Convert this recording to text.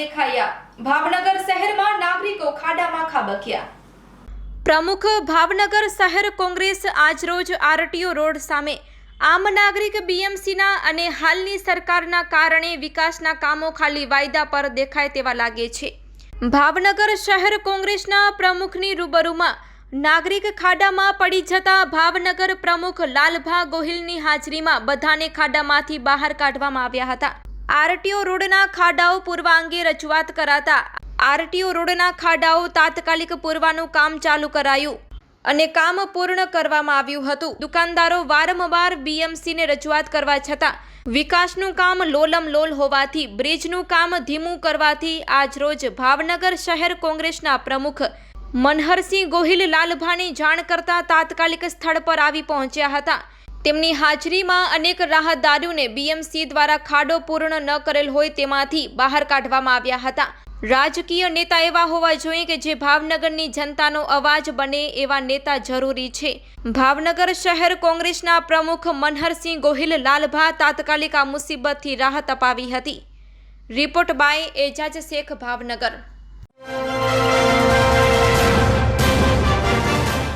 દેખાયા. ભાવનગર શહેરમાં નાગરિકો ખાડામાં ખાબક્યા. પ્રમુખ ભાવનગર શહેર કોંગ્રેસ આજરોજ આરટીઓ રોડ સામે. આમ નાગરિક બીએમસીના અને હાલની સરકારના કારણે વિકાસના કામો ખાલી વાયદા પર દેખાય તેવા લાગે છે. ભાવનગર શહેર કોંગ્રેસના પ્રમુખની રૂબરૂમાં નાગરિક ખાડામાં પડી જતા ભાવનગર પ્રમુખ લાલભા ગોહિલની હાજરીમાં બધાને ખાડામાંથી બહાર કાઢવામાં આવ્યા હતા. આરટીઓ રોડના ખાડાઓ પૂરવા અંગે રજૂઆત કરાતા આરટીઓ રોડના ખાડાઓ તાત્કાલિક પૂરવાનું કામ ચાલુ કરાયું અને કામ પૂર્ણ કરવામાં આવ્યું હતું. દુકાનદારો વારંવાર બીએમસીને રજૂઆત કરવા છતાં વિકાસનું કામ લોલમ લોલ હોવાથી, બ્રિજનું કામ ધીમું કરવાથી આજરોજ ભાવનગર શહેર કોંગ્રેસના પ્રમુખ મનહરસિંહ ગોહિલ લાલભાની જાણ કરતા તાત્કાલિક સ્થળ પર આવી પહોંચ્યા હતા. તેમની હાજરીમાં અનેક રાહતદારીઓને બીએમસી દ્વારા ખાડો પૂર્ણ ન કરેલ હોય તેમાંથી બહાર કાઢવામાં આવ્યા હતા. રાજકીય નેતા એવા હોવા જોઈએ કે જે ભાવનગરની જનતાનો અવાજ બને એવા નેતા જરૂરી છે. ભાવનગર શહેર કોંગ્રેસના પ્રમુખ મનહરસિંહ ગોહિલ લાલભા તાત્કાલિક આ મુસીબતથી રાહત અપાવી હતી. Report by Ejaz Shaikh, Bhavnagar.